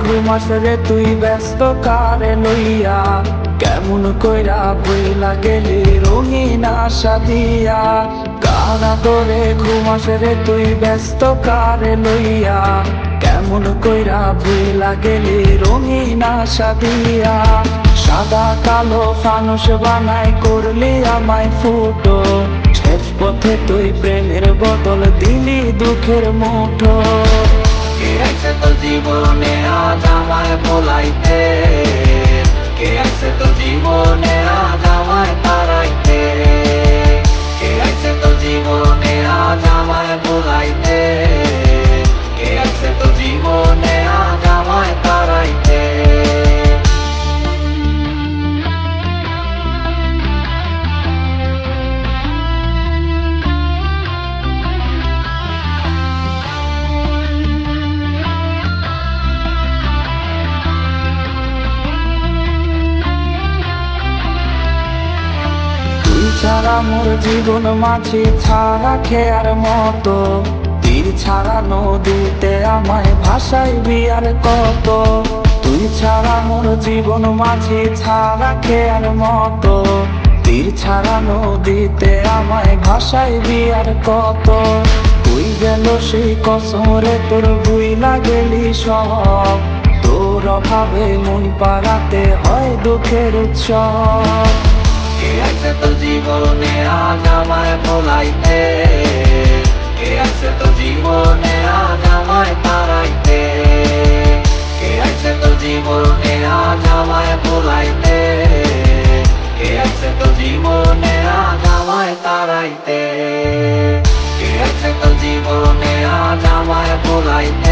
ঘুমাস রে তুই ব্যস্ত? কারে লইয়া? কেমন কইরা বইলা গেলি রঙিন আশা দিয়া? কানা তোরে ঘুমাস রে তুই ব্যস্ত? কারে লইয়া? কেমন কইরা বইলা গেলি রঙিন আশা দিয়া? সাদা কালো ফানুস বানাই করলি আমায় ফুটো। পথে তুই প্রেমের বদল দিলি দুঃখের মুঠো। কে আছে তো জীবনে আজ আমায় বলাইতে ছাড়া মোর জীবন মাঝে ছাড়া খেয়ার মতো। তীর ছাড়া নদীতে আমায় ভাসাই বিয়ার কত। তুই ছাড়া মোর জীবন মাঝে ছাড়া খেয়ার মতো। তীর ছাড়া নদীতে আমায় ভাসাই বিয়ার কত। তুই গেল সেই কসমরে তোর ভুইলা গেলি সব। তোর অভাবে মন পাড়াতে হয় দুঃখের উৎসব। জীবনে আজ আমায় বলাইতে কে আছে তো জীবনে আজ আমায় তারাইতে কে আছে তো জীবনে আজ আমায় বলাইতে কে আছে তো জীবনে আজ আমায় তারাইতে কে আছে তো জীবনে আজ আমায় বলাইতে